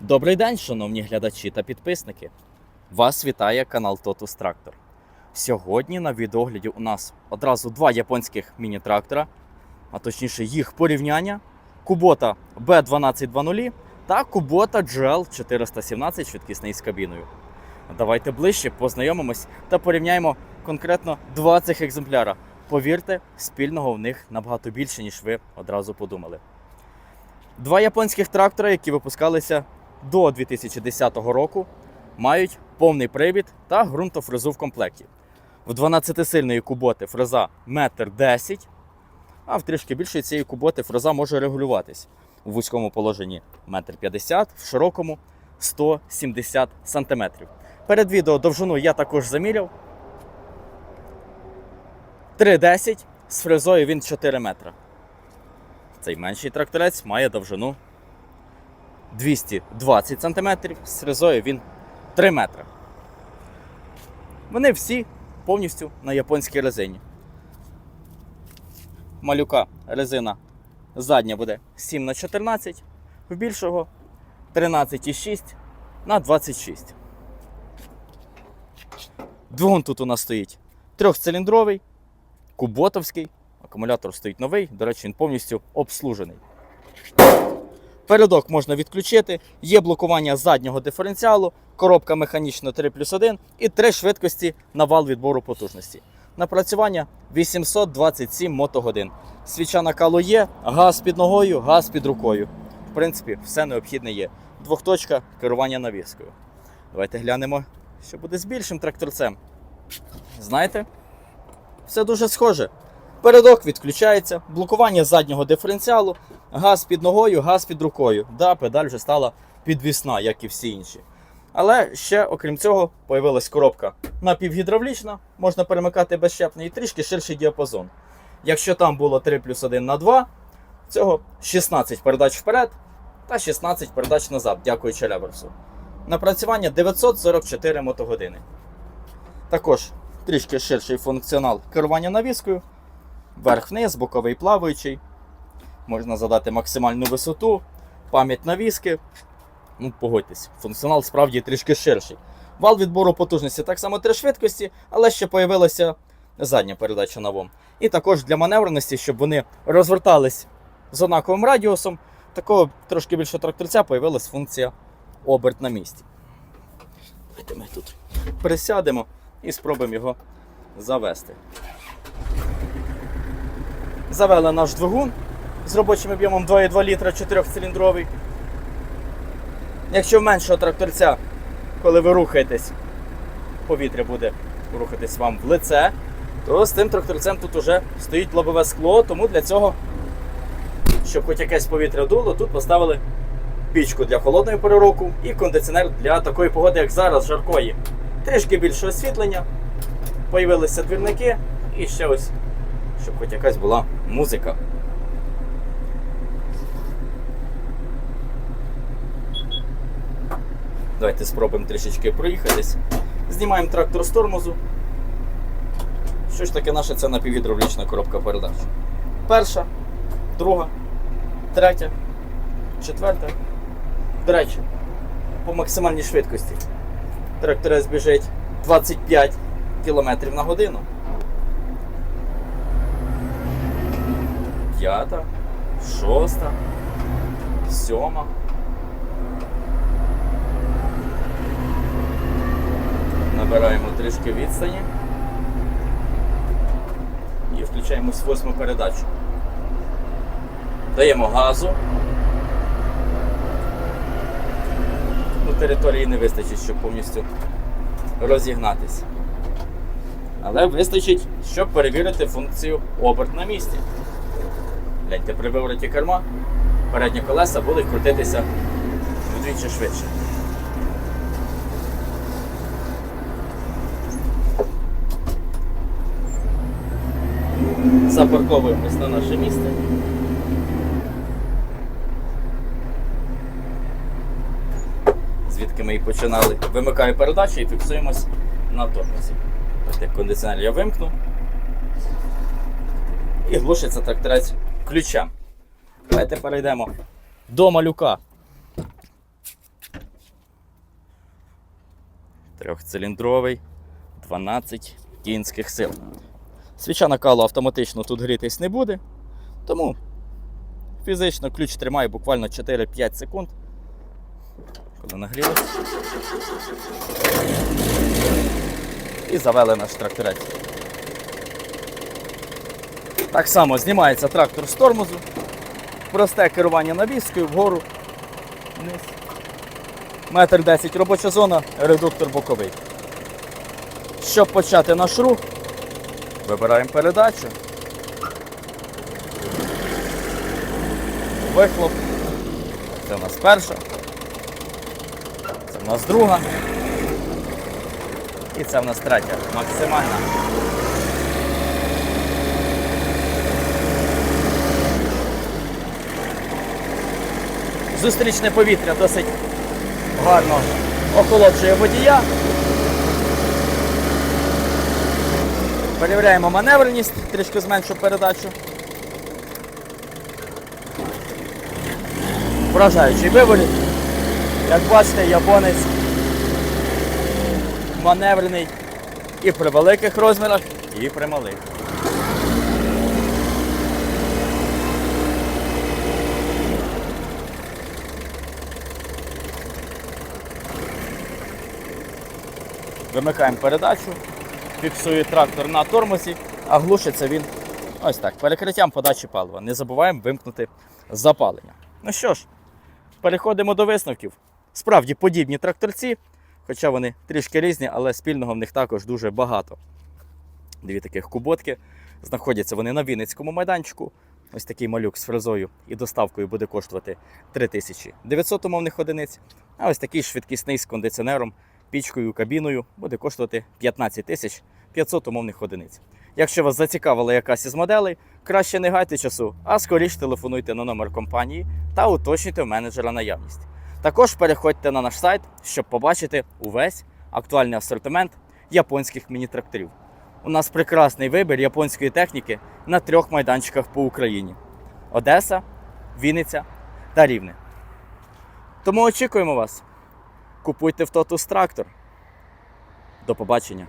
Добрий день, шановні глядачі та підписники. Вас вітає канал Totus Tractor. Сьогодні на відогляді у нас одразу два японських міні-трактора, а точніше їх порівняння: Kubota B1220 та Kubota GL 417 швидкісний з кабіною. Давайте ближче познайомимось та порівняємо конкретно два цих екземпляра. Повірте, спільного в них набагато більше, ніж ви одразу подумали. Два японських трактора, які випускалися до 2010 року, мають повний привід та ґрунтофрезу в комплекті. В 12-сильної куботи фреза 1,10 м, а в трішки більшої цієї куботи фреза може регулюватись у вузькому положенні 1,50 м, в широкому 170 см. Перед відео довжину я також заміряв. 3,10 з фрезою він 4 метра. Цей менший тракторець має довжину 220 см, з фрезою він 3 метри. Вони всі повністю на японській резині. Малюка резина задня буде 7 на 14 в більшого 13,6 на 26. Двигун тут у нас стоїть трьохциліндровий, куботовський. Акумулятор стоїть новий, до речі, він повністю обслужений. Передок можна відключити, є блокування заднього диференціалу, коробка механічна 3 плюс 1 і три швидкості на вал відбору потужності. Напрацювання 827 мотогодин. Свіча накалу є, газ під ногою, газ під рукою. В принципі, все необхідне є. Двохточка керування навіскою. Давайте глянемо, що буде з більшим тракторцем. Знаєте, все дуже схоже. Передок відключається, блокування заднього диференціалу, газ під ногою, газ під рукою. Да, педаль вже стала підвісна, як і всі інші. Але ще, окрім цього, появилась коробка напівгідравлічна, можна перемикати безщепний і трішки ширший діапазон. Якщо там було 3 плюс 1 на 2, цього 16 передач вперед та 16 передач назад, дякуючи реверсу. Напрацювання 944 мотогодини. Також трішки ширший функціонал керування навіскою. Верх-вниз, боковий плаваючий. Можна задати максимальну висоту, пам'ять навіски. Ну, погодьтесь, функціонал справді трішки ширший. Вал відбору потужності так само три швидкості, але ще появилася задня передача на ВОМ. І також для маневреності, щоб вони розвертались з однаковим радіусом, такого трошки більшого тракторця появилась функція оберт на місці. Давайте ми тут присядемо і спробуємо його завести. Завели наш двигун з робочим об'ємом 2,2 літра 4-циліндровий. Якщо в меншого тракторця, коли ви рухаєтесь, повітря буде рухатись вам в лице, то з тим тракторцем тут уже стоїть лобове скло, тому для цього, щоб хоч якесь повітря дуло, тут поставили пічку для холодної пори року і кондиціонер для такої погоди, як зараз, жаркої. Трішки більше освітлення, появилися двірники і ще ось, щоб хоч якась була музика. Давайте спробуємо трішечки проїхатись. Знімаємо трактор з тормозу. Що ж таке наша це напівгідравлічна коробка передач? Перша, друга, третя, четверта. До речі, по максимальній швидкості. Тракторець біжить 25 км на годину. П'ята, шоста, сьома. Набираємо трішки відстані і включаємось в восьму передачу. Даємо газу. Ну, території не вистачить, щоб повністю розігнатися. Але вистачить, щоб перевірити функцію оберт на місці. Гляньте, при вивороті керма передні колеса будуть крутитися вдвічі швидше. Запарковуємось на наше місце. Звідки ми і починали. Вимикаю передачу і фіксуємось на тормозі. Ось як кондиціонер я вимкну. І глушиться тракторець ключа. Давайте перейдемо до малюка. Трьохциліндровий, 12 кінських сил. Свіча накалу автоматично тут грітись не буде, тому фізично ключ тримає буквально 4-5 секунд. Коли нагрілося. І завели наш тракторець. Так само знімається трактор з тормозу. Просте керування навіскою вгору, вниз. Метр 10 робоча зона, редуктор боковий. Щоб почати наш рух, вибираємо передачу. Вихлоп. Це в нас перша. Це в нас друга. І це в нас третя, максимальна. Зустрічне повітря досить гарно охолоджує водія. Перевіряємо маневреність, трішки зменшу передачу. Вражаючий виворіт. Як бачите, японець маневрений і при великих розмірах, і при малих. Вимикаємо передачу, фіксує трактор на тормозі, а глушиться він ось так, перекриттям подачі палива. Не забуваємо вимкнути запалення. Ну що ж, переходимо до висновків. Справді подібні тракторці, хоча вони трішки різні, але спільного в них також дуже багато. Дві таких куботки. Знаходяться вони на Вінницькому майданчику. Ось такий малюк з фрезою і доставкою буде коштувати 3900 умовних одиниць. А ось такий швидкісний з кондиціонером, пічкою, кабіною буде коштувати 15 тисяч 500 умовних одиниць. Якщо вас зацікавила якась із моделей, краще не гайте часу, а скоріше телефонуйте на номер компанії та уточнюйте в менеджера наявність. Також переходьте на наш сайт, щоб побачити увесь актуальний асортимент японських міні-тракторів. У нас прекрасний вибір японської техніки на трьох майданчиках по Україні: Одеса, Вінниця та Рівне. Тому очікуємо вас. Купуйте в Тотус трактор. До побачення!